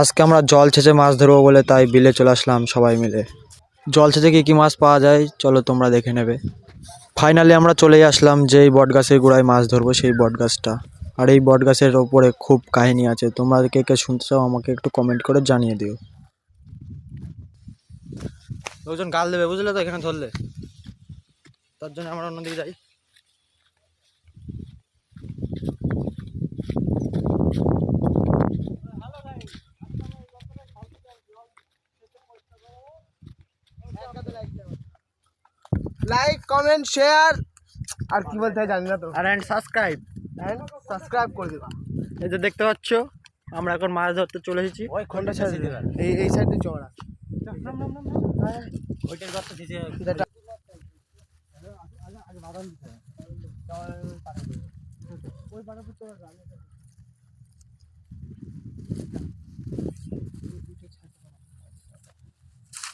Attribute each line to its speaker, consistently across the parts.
Speaker 1: আজকে আমরা জল ছেঁচে মাছ ধরবো বলে তাই বিলে চলে আসলাম সবাই মিলে। জল ছেঁচে কী কী মাছ পাওয়া যায় চলো তোমরা দেখে নেবে। ফাইনালি আমরা চলেই আসলাম যেই বট গাছের গোড়ায় মাছ ধরবো সেই বট গাছটা আর এই বট গাছের ওপরে খুব কাহিনী আছে। তোমরা কে কে শুনতে চাও আমাকে একটু কমেন্ট করে জানিয়ে দিও। লোকজন গাল দেবে, বুঝলে তো? এখানে ধরলে। তার জন্য আমরা অন্যদিকে যাই।
Speaker 2: লাইক কমেন্ট শেয়ার আর কি বলতে জানি না তো।
Speaker 1: আর অ্যান্ড সাবস্ক্রাইব
Speaker 2: সাবস্ক্রাইব করে দিবা।
Speaker 1: এই যে দেখতে পাচ্ছ আমরা এখন মাছ ধরতে চলে এসেছি।
Speaker 2: ওই খন্ডা ছেড়ে দিবা এই এই সাইডে চড়া।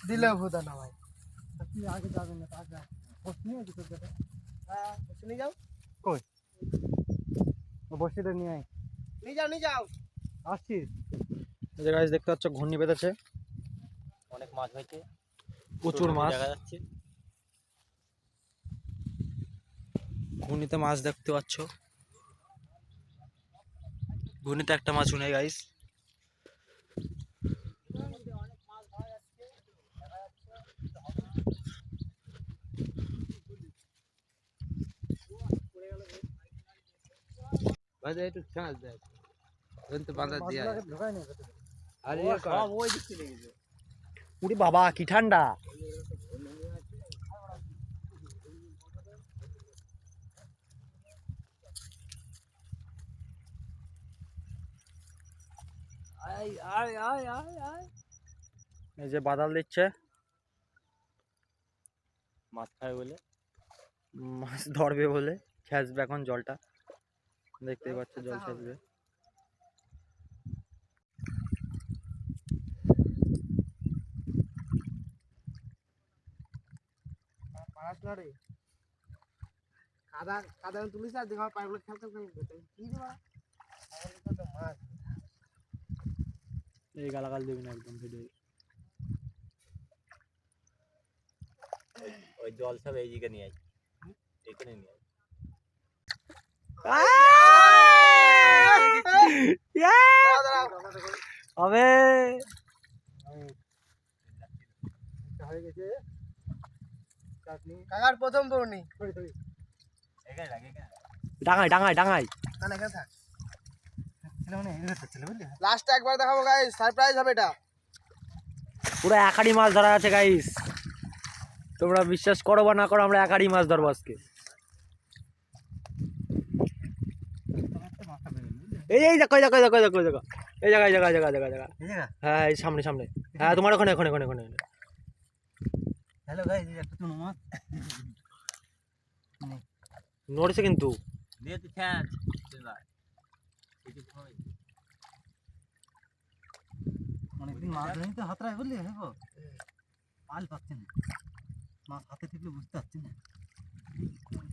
Speaker 2: দিলে ভূতা না ভাই। আগে যাবেন না আগে আছে তোর কাছে। হ্যাঁ বসে নিয়ে যাও।
Speaker 1: কই? বসিটা নিয়ে আয়।
Speaker 2: নিয়ে যাও নিয়ে যাও।
Speaker 1: আসছি। এই যে গাছ দেখতে পাচ্ছ ঘূর্ণি পেতেছে
Speaker 3: অনেক মাছ হয়েছে।
Speaker 1: প্রচুর মাছ।
Speaker 3: দেখা যাচ্ছে।
Speaker 1: ঘূর্ণিতে মাছ দেখতে পাচ্ছ। ঘূর্ণিতে একটা মাছ উনে গাইস
Speaker 3: ভাই একটু চান্স দেয়। তো বাঁধা দিয়া
Speaker 1: আরে
Speaker 3: সব ওই দিক
Speaker 1: উড়ি বাবা কি ঠান্ডা। এই যে বাদাল দিচ্ছে।
Speaker 3: মাছ খায় বলে?
Speaker 1: মাছ ধরবে বলে। ছেঁচবে এখন জলটা। দেখতেই পাচ্ছ জল
Speaker 2: না রে কাদা কাদা তুলিস আর দেখা পাইগুলো খেল খেল খেল কি মাছ।
Speaker 1: এই গালাগাল দেবি না একদম ভিডিও
Speaker 3: ওই জল সব এই দিকে নিয়ে আয়। এখানে নিয়ে আয়।
Speaker 1: হবে
Speaker 2: হয়ে গেছে কাকার প্রথম লাস্ট একবার দেখাবো গাইস সারপ্রাইজ হবে এটা।
Speaker 1: পুরো একারি মাছ ধরা আছে গাইস তোমরা বিশ্বাস করো বা না করো আমরা একারি মাছ ধরবো আজকে। এই দেখো দেখো দেখো দেখো দেখো। এই জায়গা এই জায়গা এই জায়গা জায়গা জায়গা হ্যাঁ এই সামনে সামনে। হ্যাঁ তোমার ওখানে ওখানে ওখানে ওখানে
Speaker 3: হ্যালো গাইস একটা তো মাছ
Speaker 1: নড়ছে কিন্তু।
Speaker 3: দিয়ে তো খ্যাচ
Speaker 2: অনেকদিন মাছ ধরেনি তো হাতরায় বললি হেবো পাল পাচ্ছে না। মাছ হাতে থেকে বুঝতে পারছি না।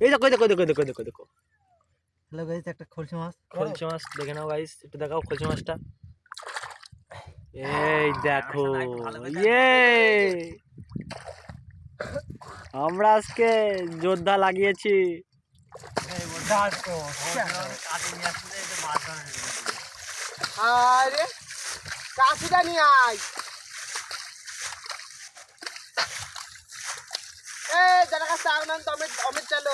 Speaker 1: এই দেখো এই দেখো এই দেখো এই দেখো এই দেখো দেখো।
Speaker 2: হ্যালো গাইস একটা খলসি মাছ।
Speaker 1: খলসি মাছ দেখে নাও গাইস একটু দেখাও খলসি মাছটা। এই দেখো ইয়ে! আমরা আজকে যোদ্ধা লাগিয়েছি।
Speaker 2: আরে কাশিটা নিয়ে আয়। এ যারা কাছে আগুন আনতো অমিত অমিত চালো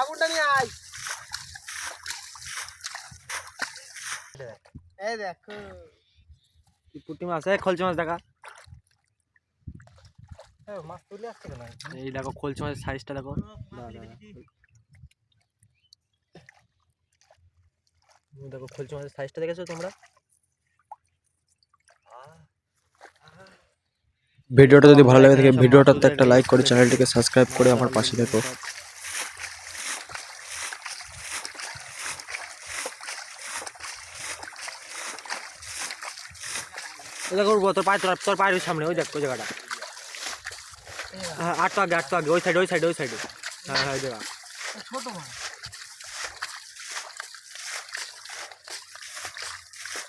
Speaker 2: আগুনটা নিয়ে আয়। এই দেখো।
Speaker 1: পুঁটি মাছ? এই খলসি মাছ দেখা।
Speaker 2: মাছ তুলে আসছে কেন?
Speaker 1: এই দেখো খলসি মাছের সাইজটা দেখো। দেখো। খলসি মাছের সাইজটা দেখেছ তোমরা? ভিডিওটা যদি ভালো লাগে থাকে ভিডিওটাতে একটা লাইক করে চ্যানেলটিকে সাবস্ক্রাইব করে আমার পাশে দেখো দেখো তোর পায়ে তোর তোর পায়ের সামনে ওই দেখ ওই জায়গাটা। হ্যাঁ আট তো আগে আট তো আগে ওই সাইডে ওই সাইডে ওই সাইডে হ্যাঁ হ্যাঁ ওই জায়গা।
Speaker 2: ছোট মাছ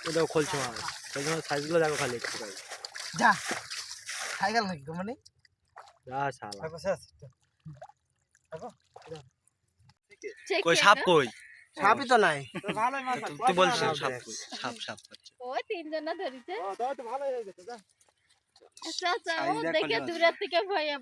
Speaker 1: ওই দেখো খোলছে মাছ সেই জন্য সাইজগুলো দেখো খালি একটু
Speaker 2: যা। খাই গেল নাকি মানে
Speaker 1: যা শালা। কই সাপ কই?
Speaker 2: সাপই তো নাই।
Speaker 1: তুই বলছিস সাপ সাপ সাপ
Speaker 4: ও তিনজনা ধরেছে।
Speaker 2: ও তো ভালোই হয়ে গেছে যা।
Speaker 4: আচ্ছা আচ্ছা ও
Speaker 1: দেখে
Speaker 4: দূরের থেকে ভয়ে